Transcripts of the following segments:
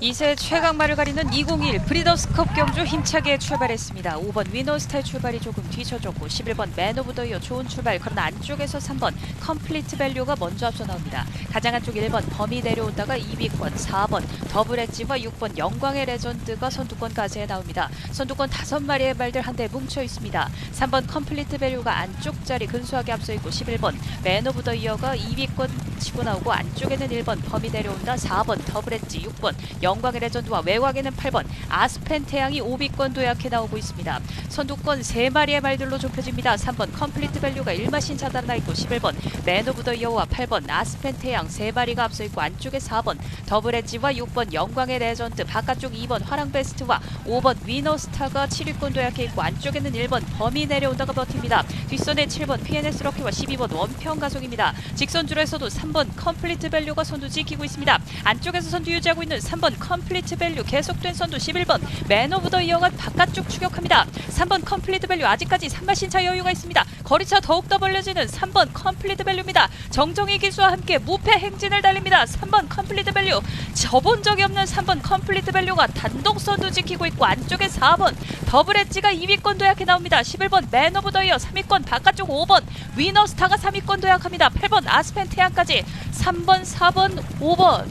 2세 최강마를 가리는 2021 브리더스컵 경주 힘차게 출발했습니다. 5번 위너스타의 출발이 조금 뒤쳐졌고 11번 맨 오브 더 이어 좋은 출발 그러나 안쪽에서 3번 컴플리트 밸류가 먼저 앞서 나옵니다. 가장 안쪽 1번 범이 내려오다가 2위권 4번 더블 엣지와 6번 영광의 레전드가 선두권 가세에 나옵니다. 선두권 5마리의 말들 한데 뭉쳐 있습니다. 3번 컴플리트 밸류가 안쪽 자리 근소하게 앞서 있고 11번 맨 오브 더 이어가 2위권 치고 나오고 안쪽에는 1번 범이 내려온다 4번 더블 엣지 6번 영광의 레전드와 외곽에는 8번 아스펜 태양이 5위권 도약해 나오고 있습니다. 선두권 3마리의 말들로 좁혀집니다. 3번 컴플리트 밸류가 1마신 차단나 있고 11번 맨 오브 더 이어와 8번 아스펜 태양 3마리가 앞서 있고 안쪽에 4번 더블 엣지와 6번 영광의 레전드 바깥쪽 2번 화랑 베스트와 5번 위너스타가 7위권 도약해 있고 안쪽에는 1번 범이 내려온다가 버팁니다. 뒷선에 7번 PNS 럭키와 12번 원평 가속입니다. 직선 줄에서도 3번 컴플리트 밸류가 선두 지키고 있습니다. 안쪽에서 선두 유지하고 있는 3번 컴플리트 밸류 계속된 선두 11번 맨 오브 더 이어가 바깥쪽 추격합니다. 3번 컴플리트 밸류 아직까지 3마신차 여유가 있습니다. 거리차 더욱더 벌려지는 3번 컴플리트 밸류입니다. 정정희 기수와 함께 무패 행진을 달립니다. 3번 컴플리트 밸류 접은 적이 없는 3번 컴플리트 밸류가 단독 선두 지키고 있고 안쪽에 4번 더블 엣지가 2위권 도약해 나옵니다. 11번 맨 오브 더 이어 3위권 바깥쪽 5번 위너스타가 3위권 도약합니다. 8번 아스펜 태양까지 3번 4번 5번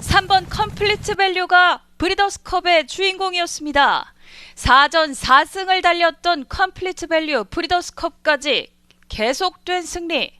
3번 컴플리트 밸류가 브리더스컵의 주인공이었습니다. 4전 4승을 달렸던 컴플리트 밸류 브리더스컵까지 계속된 승리